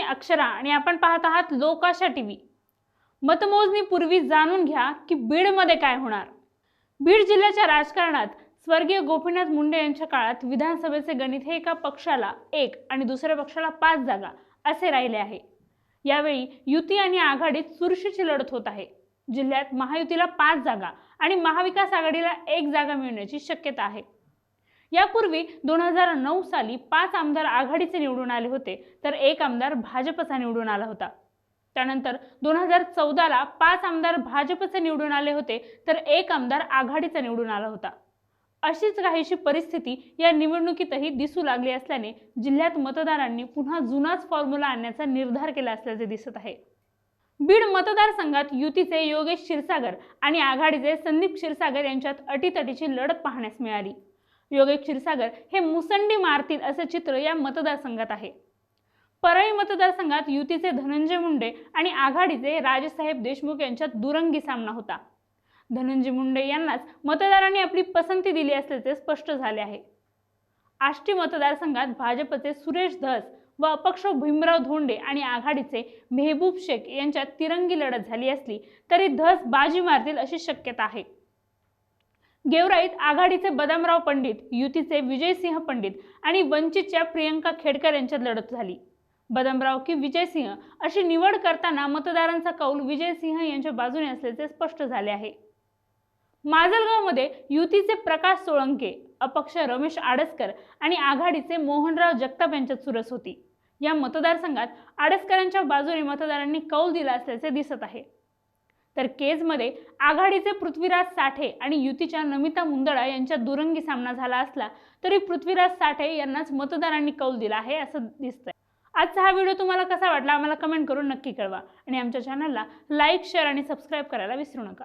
अक्षरा आणि आपण पाहत आहात लोकाशा टीव्ही. मतमोजणीपूर्वी जाणून घ्या की बीडमध्ये काय होणार. बीड जिल्ह्याच्या राजकारणात स्वर्गीय गोपीनाथ मुंडे यांच्या काळात विधानसभेचे गणित हे एका पक्षाला एक आणि दुसऱ्या पक्षाला पाच जागा असे राहिले आहे. यावेळी युती आणि आघाडीत चुरशीची लढत होत आहे. जिल्ह्यात महायुतीला पाच जागा आणि महाविकास आघाडीला एक जागा मिळण्याची शक्यता आहे. यापूर्वी दोन हजार नऊ साली पाच आमदार आघाडीचे निवडून आले होते तर एक आमदार भाजपचा निवडून आला होता. त्यानंतर दोन हजार चौदाला पाच आमदार भाजपचे निवडून आले होते तर एक आमदार आघाडीचा निवडून आला होता. अशीच काहीशी परिस्थिती या निवडणुकीतही दिसू लागली असल्याने जिल्ह्यात मतदारांनी पुन्हा जुनाच फॉर्म्युला आणण्याचा निर्धार केला असल्याचे दिसत आहे. बीड मतदारसंघात युतीचे योगेश क्षीरसागर आणि आघाडीचे संदीप क्षीरसागर यांच्यात अटीतटीची लढत पाहण्यास मिळाली. योगेश क्षीरसागर हे मुसंडी मारतील असे चित्र या मतदारसंघात आहे. परळी मतदारसंघात युतीचे धनंजय मुंडे आणि आघाडीचे राजसाहेब देशमुख यांच्यात दुरंगी सामना होता. धनंजय मुंडे यांनाच मतदारांनी आपली पसंती दिली असल्याचे स्पष्ट झाले आहे. आष्टी मतदारसंघात भाजपचे सुरेश धस व अपक्ष भीमराव धोंडे आणि आघाडीचे मेहबूब शेख यांच्यात तिरंगी लढत झाली असली तरी धस बाजी मारतील अशी शक्यता आहे. गेवराईत आघाडीचे बदामराव पंडित युतीचे विजयसिंह पंडित आणि वंचितच्या प्रियंका खेडकर यांच्यात लढत झाली. बदामराव की विजयसिंह अशी निवड करताना मतदारांचा कौल विजयसिंह यांच्या बाजूने असल्याचे स्पष्ट झाले आहे. माजलगावमध्ये युतीचे प्रकाश सोळंके अपक्ष रमेश आडसकर आणि आघाडीचे मोहनराव जगताप यांच्यात सुरस होती. या मतदारसंघात आडसकरांच्या बाजूने मतदारांनी कौल दिला असल्याचे दिसत आहे. तर केजमध्ये आघाडीचे पृथ्वीराज साठे आणि युतीच्या नमिता मुंदडा यांच्या दुरंगी सामना झाला असला तरी पृथ्वीराज साठे यांनाच मतदारांनी कौल दिला आहे असं दिसतंय. आजचा हा व्हिडिओ तुम्हाला कसा वाटला आम्हाला कमेंट करून नक्की कळवा. आणि आमच्या चॅनलला लाईक शेअर आणि सबस्क्राईब करायला विसरू नका.